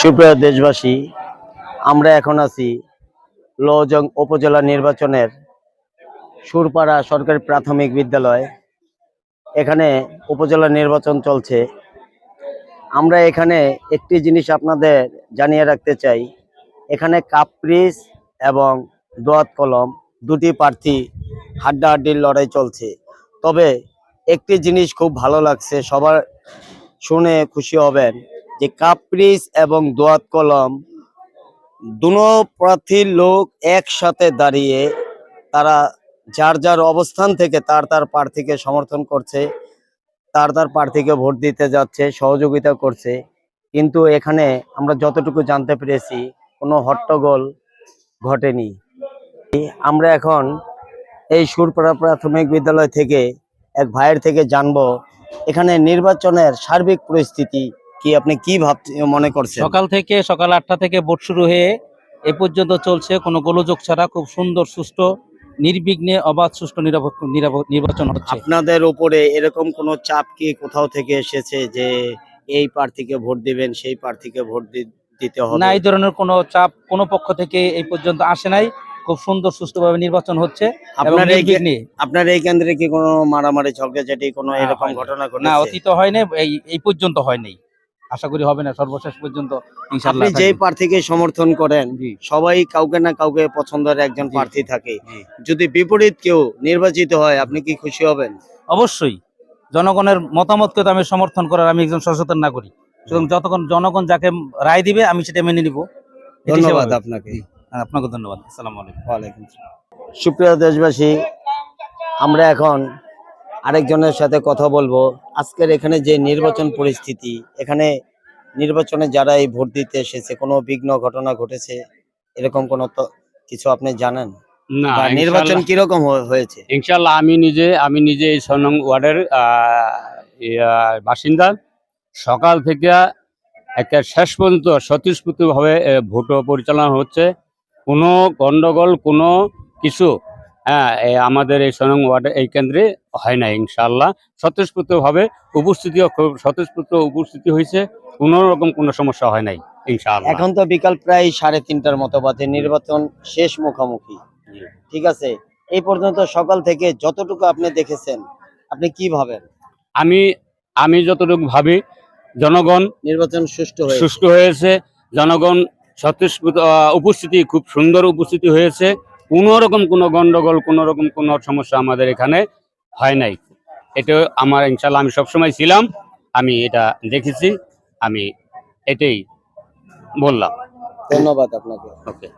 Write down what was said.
সুপ্রিয় দেশবাসী, আমরা এখন আছি লজং উপজেলা নির্বাচনের সুরপাড়া সরকারি প্রাথমিক বিদ্যালয়। এখানে উপজেলা নির্বাচন চলছে। আমরা এখানে একটি জিনিস আপনাদের জানিয়ে রাখতে চাই। এখানে কাপ্রিস এবং দোয়াত কলম দুটি প্রার্থী হাড্ডাহাড্ডির লড়াই চলছে। তবে একটি জিনিস খুব ভালো লাগছে, সবার শুনে খুশি হবেন। যে কাপ্রিস এবং দোয়াত কলম দুনো প্রার্থীর লোক একসাথে দাঁড়িয়ে তারা যার যার অবস্থান থেকে তার তার প্রার্থীকে সমর্থন করছে, তার তার প্রার্থীকে ভোট দিতে যাচ্ছে, সহযোগিতা করছে। কিন্তু এখানে আমরা যতটুকু জানতে পেরেছি, কোনো হট্টগোল ঘটেনি। আমরা এখন এই সুরপাড়া প্রাথমিক বিদ্যালয় থেকে এক ভাইয়ের থেকে জানব, এখানে নির্বাচনের সার্বিক পরিস্থিতি কি আপনি কি ভাবতে মনে করছেন? সকাল থেকে সকাল আটটা থেকে ভোট শুরু হয়ে এ পর্যন্ত চলছে। কোনো গোলযোগ ছাড়া খুব সুন্দর সুষ্ঠু নির্বিঘ্নে অবাধ সুষ্ঠু নির্বাচন হচ্ছে। আপনাদের উপরে এরকম কোনো চাপ কি কোথাও থেকে এসেছে যে এই প্রার্থীকে ভোট দিবেন সেই প্রার্থীকে ভোট দিতে হবে? না এই ধরনের কোনো চাপ কোনো পক্ষ থেকে এই পর্যন্ত আসে নাই। খুব সুন্দর সুষ্ঠুভাবে নির্বাচন হচ্ছে আপনার এই আপনার এই কেন্দ্রে কি কোনো মারামারি ঝগড়াঝাটি কোনো এরকম হয়নি। ঘটনা না অতীত হয়নি এই এই পর্যন্ত হয় নাই। আশা করি হবে না সর্বশেষ পর্যন্ত ইনশাআল্লাহ আপনি প্রার্থীকে সমর্থন করেন সবাই কাউকে না কাউকে পছন্দের একজন প্রার্থী থাকে। যদি বিপরীত কেউ নির্বাচিত হয় আপনি কি খুশি হবেন? অবশ্যই। জনগণের মতামতকে তো আমি সমর্থন করার আমি একজন সচেতন নাগরিক। সুতরাং যতক্ষণ জনগণ যাকে রায় দিবে আমি সেটা মেনে নিব। ধন্যবাদ আপনাকে। আপনাকে ধন্যবাদ। আসসালামু আলাইকুম। ওয়ালাইকুম আসসালাম। সুপ্রিয় দেশবাসী আমরা এখন আরেকজনের সাথে কথা বলব। আজকের এখানে যে নির্বাচন পরিস্থিতি এখানে নির্বাচনে যারা এই ভোট দিতে এসেছে কোনো বিঘ্ন ঘটনা ঘটেছে? এরকম কোনো তো কিছু আপনি জানেন? না নির্বাচন কীরকম হয়েছে? ইনশাল্লাহ আমি নিজে আমি নিজে এই সনং ওয়ার্ডের বাসিন্দা। সকাল থেকে একটা শেষ পর্যন্ত স্বতঃস্ফূর্তভাবে ভোট পরিচালনা হচ্ছে। কোনো গন্ডগোল কোনো কিছু হ্যাঁ আমাদের এই ছয় নং ওয়ার্ডের এই কেন্দ্রে হয় না ইনশাল্লাহ স্বতঃস্ফূর্তভাবে উপস্থিতিও খুব স্বতঃস্ফূর্ত উপস্থিতি হয়েছে কোনো রকম কোনো সমস্যা হয় নাই ইনশাআল্লাহ। এখন তো বিকাল প্রায় সাড়ে তিনটার মতো বাজে নির্বাচন শেষ মুখোমুখি। ঠিক আছে এই পর্যন্ত সকাল থেকে যতটুকু আপনি দেখেছেন আপনি কি ভাবেন? আমি আমি যতটুকু ভাবি জনগণ নির্বাচন সুষ্ঠু সুষ্ঠু হয়েছে জনগণ স্বতঃস্ফূর্ত উপস্থিতি খুব সুন্দর উপস্থিতি হয়েছে। কোনো রকম কোনো গন্ডগোল কোনো রকম কোনো সমস্যা আমাদের এখানে হয় নাই। এটা আমার ইনশাল্লাহ আমি সবসময় ছিলাম আমি এটা দেখেছি আমি এটাই বললাম। ধন্যবাদ আপনাকে। ওকে